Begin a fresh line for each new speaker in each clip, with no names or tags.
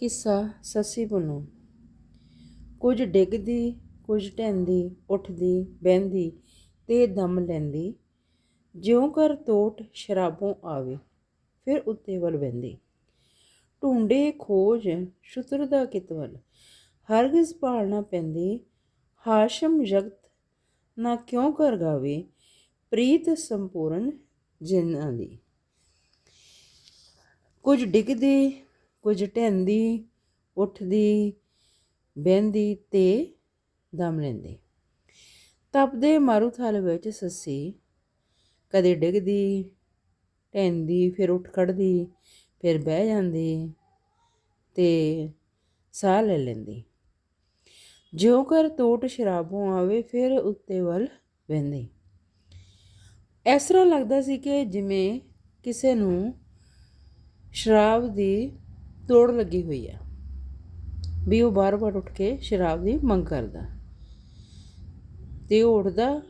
ਕਿੱਸਾ ਸੱਸੀ ਪੁੰਨੂ। ਕੁਝ ਡਿੱਗਦੀ, ਕੁਝ ਢਹਿੰਦੀ, ਉੱਠਦੀ, ਬਹਿੰਦੀ ਤੇ ਦਮ ਲੈਂਦੀ। ਜਿਉਂ ਕਰ ਤੋਟ ਸ਼ਰਾਬੋਂ ਆਵੇ, ਫਿਰ ਉੱਤੇ ਵੱਲ ਵਹਿੰਦੀ। ਢੂੰਡੇ ਖੋਜ ਸ਼ੁਤਰ ਦਾ ਕਿਤਵਲ ਹਰਗਿਜ਼ ਪਾਲਣਾ ਪੈਂਦੀ। ਹਾਸ਼ਮ ਜਗਤ ਨਾ ਕਿਉਂ ਕਰ ਗਾਵੇ, ਪ੍ਰੀਤ ਸੰਪੂਰਨ ਜਿਨ੍ਹਾਂ ਦੀ। ਕੁਝ ਡਿੱਗਦੇ ਕੁਝ ਢਹਿੰਦੀ, ਉੱਠਦੀ, ਬਹਿੰਦੀ ਤੇ ਦਮ ਲੈਂਦੀ। ਤਪਦੇ ਮਾਰੂਥਲ ਵਿੱਚ ਸੱਸੀ ਕਦੇ ਡਿੱਗਦੀ, ਢਹਿੰਦੀ, ਫਿਰ ਉੱਠ ਖੜਦੀ ਫਿਰ ਬਹਿ ਜਾਂਦੀ ਤੇ ਸਾਹ ਲੈ ਲੈਂਦੀ। ਜਿਉਂ ਕਰ ਤੋਟ ਸ਼ਰਾਬੋਂ ਆਵੇ ਫਿਰ ਉੱਤੇ ਵੱਲ ਵਹਿੰਦੀ। ਇਸ ਤਰ੍ਹਾਂ ਲੱਗਦਾ ਸੀ ਕਿ ਜਿਵੇਂ ਕਿਸੇ ਨੂੰ ਸ਼ਰਾਬ ਦੀ ਤੋੜ ਲੱਗੀ ਹੋਈ ਆ ਵੀ ਉਹ ਬਾਰ-ਬਾਰ ਉੱਠ ਕੇ ਸ਼ਰਾਬ ਦੀ ਮੰਗ ਕਰਦਾ। ਤੇ ਉਹ ਉੱਠਦਾ,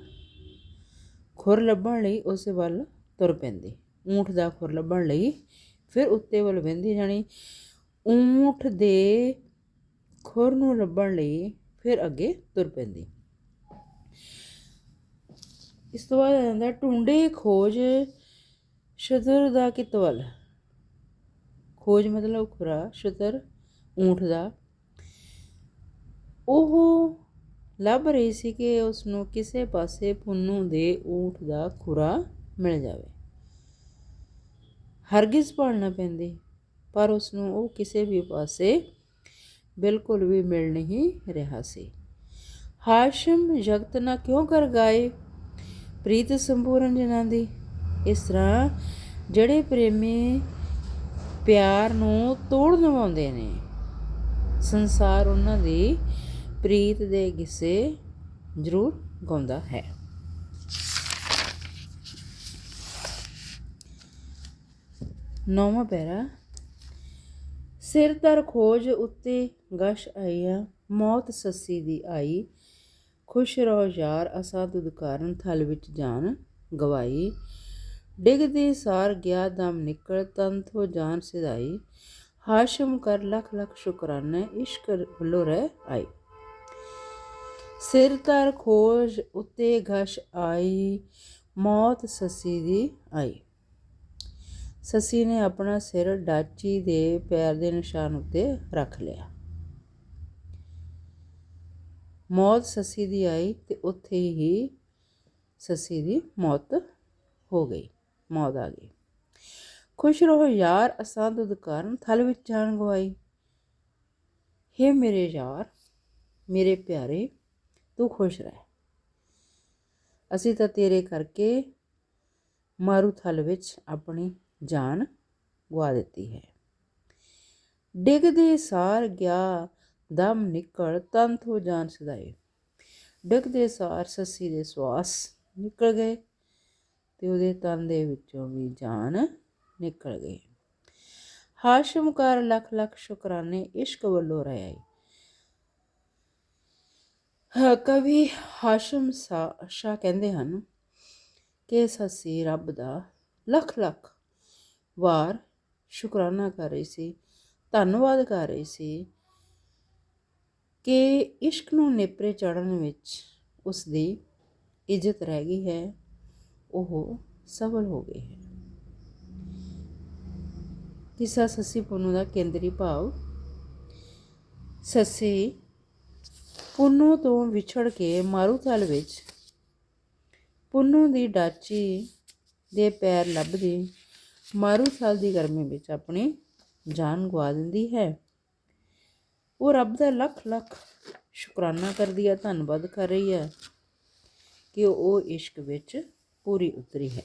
ਖੁਰ ਲੱਭਣ ਲਈ ਉਸ ਵੱਲ ਤੁਰ ਪੈਂਦੀ। ਊਂਠ ਦਾ ਖੁਰ ਲੱਭਣ ਲਈ ਫਿਰ ਉੱਤੇ ਵੱਲ ਵਹਿੰਦੀ, ਜਾਣੀ ਊਂਠ ਦੇ ਖੁਰ ਨੂੰ ਲੱਭਣ ਲਈ ਫਿਰ ਅੱਗੇ ਤੁਰ ਪੈਂਦੀ। ਇਸ ਤੋਂ ਬਾਅਦ ਆ ਜਾਂਦਾ, ਢੂੰਡੇ ਖੋਜ ਸ਼ਦਰ ਦਾ ਕਿਤਵਲ। ਖੋਜ ਮਤਲਬ ਖੁਰਾ, ਸ਼ਤਰ, ਊਂਠ ਦਾ। ਉਹ ਲੱਭ ਰਹੀ ਸੀ ਕਿ ਉਸ ਨੂੰ ਕਿਸੇ ਪਾਸੇ ਪੁੰਨੂ ਦੇ ਊਂਠ ਦਾ ਖੁਰਾ ਮਿਲ ਜਾਵੇ। ਹਰਗਿਜ਼ ਭਾਲਣਾ ਪੈਂਦੀ, ਪਰ ਉਸ ਨੂੰ ਉਹ ਕਿਸੇ ਵੀ ਪਾਸੇ ਬਿਲਕੁਲ ਵੀ ਮਿਲ ਨਹੀਂ ਰਿਹਾ ਸੀ। ਹਾਸ਼ਮ ਜਗਤ ਨਾ ਕਿਉਂ ਕਰ ਗਾਏ? ਪ੍ਰੀਤ ਸੰਪੂਰਨ ਜਨਾਂ ਦੀ। ਇਸ ਤਰ੍ਹਾਂ ਜਿਹੜੇ ਪ੍ਰੇਮੀ ਪਿਆਰ ਨੂੰ ਤੋੜ ਨਿਭਾਉਂਦੇ ਨੇ। ਸੰਸਾਰ ਉਹਨਾਂ ਦੀ ਪ੍ਰੀਤ ਦੇ ਗਿੱਸੇ ਜ਼ਰੂਰ ਗਾਉਂਦਾ ਹੈ। ਨੌਵਾਂ ਪੈਰਾ। ਸਿਰ ਦਰ ਖੋਜ ਉੱਤੇ ਗਸ਼ ਆਈਆ, ਮੌਤ ਸੱਸੀ ਦੀ ਆਈ। ਖੁਸ਼ ਰਹੋ ਯਾਰ, ਅਸਾਂ ਦੁਦ ਕਾਰਨ ਥਲ ਵਿੱਚ ਜਾਨ ਗਵਾਈ। ਡਿਗਦੀ ਸਾਰ ਗਿਆ ਦਮ ਨਿਕਲ, ਤਨ ਹੋ ਜਾਨ ਸਿਧਾਈ। ਹਾਸ਼ਮ ਕਰ ਲੱਖ ਲੱਖ ਸ਼ੁਕਰਾਨਾ, ਇਸ਼ਕ ਵੱਲੋਂ ਰਹਿ ਆਈ। ਸਿਰ ਤਰ ਖੋਜ ਉੱਤੇ ਘਸ਼ ਆਈ, ਮੌਤ ਸੱਸੀ ਦੀ ਆਈ। ਸੱਸੀ ਨੇ ਆਪਣਾ ਸਿਰ ਡਾਚੀ ਦੇ ਪੈਰ ਦੇ ਨਿਸ਼ਾਨ ਉੱਤੇ ਰੱਖ ਲਿਆ। ਮੌਤ ਸੱਸੀ ਦੀ ਆਈ ਤੇ ਉੱਥੇ ਹੀ ਸੱਸੀ ਦੀ ਮੌਤ ਹੋ ਗਈ। ਮੌਤ ਆ ਗਈ। ਖੁਸ਼ ਰਹੋ ਯਾਰ, ਅਸਾਂ ਦੁੱਧ ਕਾਰਨ ਥਲ ਵਿੱਚ ਜਾਣ ਗਵਾਈ। ਹੇ ਮੇਰੇ ਯਾਰ, ਮੇਰੇ ਪਿਆਰੇ, ਤੂੰ ਖੁਸ਼ ਰਹਿ। ਅਸੀਂ ਤਾਂ ਤੇਰੇ ਕਰਕੇ ਮਾਰੂ ਥਲ ਵਿੱਚ ਆਪਣੀ ਜਾਨ ਗਵਾ ਦਿੱਤੀ ਹੈ। ਡਿੱਗਦੇ ਸਾਰ ਗਿਆ, ਦਮ ਨਿਕਲ, ਤੰਤ ਹੋ ਜਾਨ ਸਦਾਏ। ਡਿੱਗਦੇ ਸਾਰ ਸੱਸੀ ਦੇ ਸਵਾਸ ਨਿਕਲ ਗਏ। ਤੇ ਉਹਦੇ ਤਨ ਦੇ ਵਿੱਚੋਂ ਵੀ ਜਾਨ ਨਿਕਲ ਗਈ। ਹਾਸ਼ਮ ਕਰ ਲੱਖ ਲੱਖ ਸ਼ੁਕਰਾਨੇ ਇਸ਼ਕ ਵੱਲੋਂ ਰਹਿ ਹਾਂ, ਕਵੀ ਹਾਸ਼ਮ ਸ਼ਾ ਕਹਿੰਦੇ ਹਨ ਕਿ ਸੱਸੀ ਰੱਬ ਦਾ ਲੱਖ ਲੱਖ ਵਾਰ ਸ਼ੁਕਰਾਨਾ ਕਰ ਰਹੀ ਸੀ, ਧੰਨਵਾਦ ਕਰ ਰਹੀ ਸੀ ਕਿ ਇਸ਼ਕ ਨੂੰ ਨੇਪਰੇ ਚੜਨ ਵਿੱਚ ਉਸ ਦੀ ਇੱਜ਼ਤ ਰਹਿ ਗਈ ਹੈ। ਉਹ ਸਫਲ ਹੋ ਗਏ ਹੈ। ਕਿਸਾ ਸੱਸੀ ਪੁੰਨੂ ਦਾ ਕੇਂਦਰੀ ਭਾਵ, ਸੱਸੀ ਪੁੰਨੂ ਤੋਂ ਵਿਛੜ ਕੇ ਮਾਰੂਥਲ ਵਿੱਚ ਪੁੰਨੂ ਦੀ ਡਾਚੀ ਦੇ ਪੈਰ ਲੱਭਦੀ ਮਾਰੂਥਲ ਦੀ ਗਰਮੀ ਵਿੱਚ ਆਪਣੀ ਜਾਨ ਗਵਾ ਦਿੰਦੀ ਹੈ। ਉਹ ਰੱਬ ਦਾ ਲੱਖ ਲੱਖ ਸ਼ੁਕਰਾਨਾ ਕਰਦੀ ਹੈ, ਧੰਨਵਾਦ ਕਰ ਰਹੀ ਹੈ ਕਿ ਉਹ ਇਸ਼ਕ ਵਿੱਚ ਪੂਰੀ ਉਤਰੀ ਹੈ।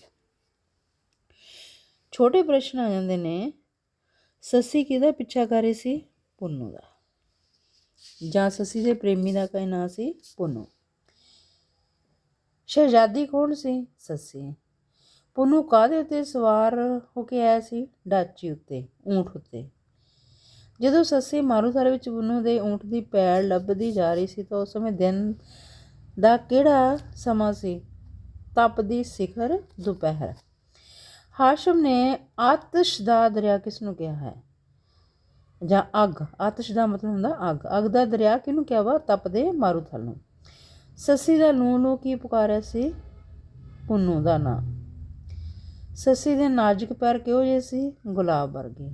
ਛੋਟੇ ਪ੍ਰਸ਼ਨ ਆ ਜਾਂਦੇ ਨੇ, ਸੱਸੀ ਕਿਹਦਾ ਪਿੱਛਾ ਕਰ ਰਹੀ ਸੀ? ਪੁੰਨੂ ਦਾ। ਜਾਂ ਸੱਸੀ ਦੇ ਪ੍ਰੇਮੀ ਦਾ ਕੋਈ ਨਾਂ ਸੀ? ਪੁੰਨੂ। ਸ਼ਹਿਜ਼ਾਦੀ ਕੌਣ ਸੀ? ਸੱਸੀ। ਪੁੰਨੂ ਕਾਦੇ ਉੱਤੇ ਸਵਾਰ ਹੋ ਕੇ ਆਇਆ ਸੀ? ਡਾਚੀ ਉੱਤੇ, ਊਂਠ ਉੱਤੇ। ਜਦੋਂ ਸੱਸੀ ਮਾਰੂਥਲ ਵਿੱਚ ਪੁੰਨੂ ਦੇ ਊਂਠ ਦੀ ਪੈੜ ਲੱਭਦੀ ਜਾ ਰਹੀ ਸੀ ਤਾਂ ਉਸ ਸਮੇਂ ਦਿਨ ਦਾ ਕਿਹੜਾ ਸਮਾਂ ਸੀ? ਤਪਦੀ ਸਿਖਰ ਦੁਪਹਿਰ। ਹਾਸ਼ਮ ਨੇ ਆਤਸ਼ ਦਾ ਦਰਿਆ ਕਿਸ ਨੂੰ ਕਿਹਾ ਹੈ? ਜਾਂ ਅੱਗ। ਆਤਸ਼ ਦਾ ਮਤਲਬ ਹੁੰਦਾ ਅੱਗ। ਅੱਗ ਦਾ ਦਰਿਆ ਕਿਹਨੂੰ ਕਿਹਾ ਵਾ? ਤਪਦੇ ਮਾਰੂਥਲ ਨੂੰ। ਸੱਸੀ ਦਾ ਨੂੰ ਨੂੰ ਕੀ ਪੁਕਾਰਿਆ ਸੀ? ਪੁੰਨੂ ਦਾ ਨਾਂ। ਸੱਸੀ ਦੇ ਨਾਜ਼ੁਕ ਪੈਰ ਕਿਹੋ ਜਿਹੇ ਸੀ? ਗੁਲਾਬ ਵਰਗੇ।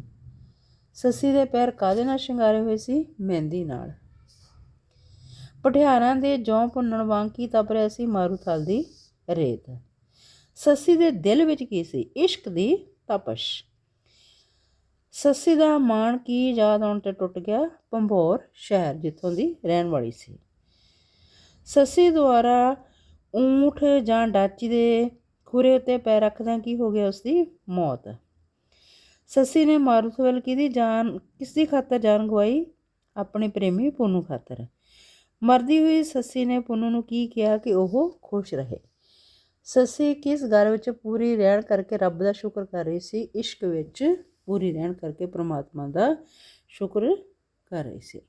ਸੱਸੀ ਦੇ ਪੈਰ ਕਾਦੇ ਨਾਲ ਸ਼ਿੰਗਾਰੇ ਹੋਏ ਸੀ? ਮਹਿੰਦੀ ਨਾਲ। ਪਠਿਆਰਾਂ ਦੇ ਜੌਂ ਭੁੰਨਣ ਵਾਂਗ ਕੀ ਤਪ ਰਿਹਾ ਸੀ? ਮਾਰੂਥਲ ਦੀ ਰੇਤ। ਸੱਸੀ ਦੇ ਦਿਲ ਵਿੱਚ ਕੀ ਸੀ? ਇਸ਼ਕ ਦੀ ਤਪਸ਼। ਸੱਸੀ ਦਾ ਮਾਣ ਕੀ ਯਾਦ ਆਉਣ ਤੇ ਟੁੱਟ ਗਿਆ? ਪੰਭੋਰ ਸ਼ਹਿਰ, ਜਿੱਥੋਂ ਦੀ ਰਹਿਣ ਵਾਲੀ ਸੀ। ਸੱਸੀ ਦੁਆਰਾ ਊਠ ਜਾਂ ਡਾਚੀ ਦੇ ਖੁਰੇ ਉੱਤੇ ਪੈਰ ਰੱਖਦਿਆਂ ਕੀ ਹੋ ਗਿਆ ਉਸਦੀ ਮੌਤ? ਸੱਸੀ ਨੇ ਮਾਰੂਥਲ ਕਿਹਦੀ ਜਾਨ ਕਿਸ ਦੀ ਖਾਤਰ ਜਾਨ ਗਵਾਈ? ਆਪਣੇ ਪ੍ਰੇਮੀ ਪੁੰਨੂ ਖਾਤਰ। ਮਰਦੀ ਹੋਈ ਸੱਸੀ ਨੇ ਪੁੰਨੂ ਨੂੰ ਕੀ ਕਿਹਾ ਕਿ ਉਹ ਖੁਸ਼ ਰਹੇ? ਸੱਸੀ ਕਿਸ ਘਰ ਵਿੱਚ ਪੂਰੀ ਰਹਿਣ ਕਰਕੇ ਰੱਬ ਦਾ ਸ਼ੁਕਰ ਕਰ ਰਹੀ ਸੀ? ਇਸ਼ਕ ਵਿੱਚ ਪੂਰੀ ਰਹਿਣ ਕਰਕੇ ਪ੍ਰਮਾਤਮਾ ਦਾ ਸ਼ੁਕਰ ਕਰ ਰਹੀ ਸੀ।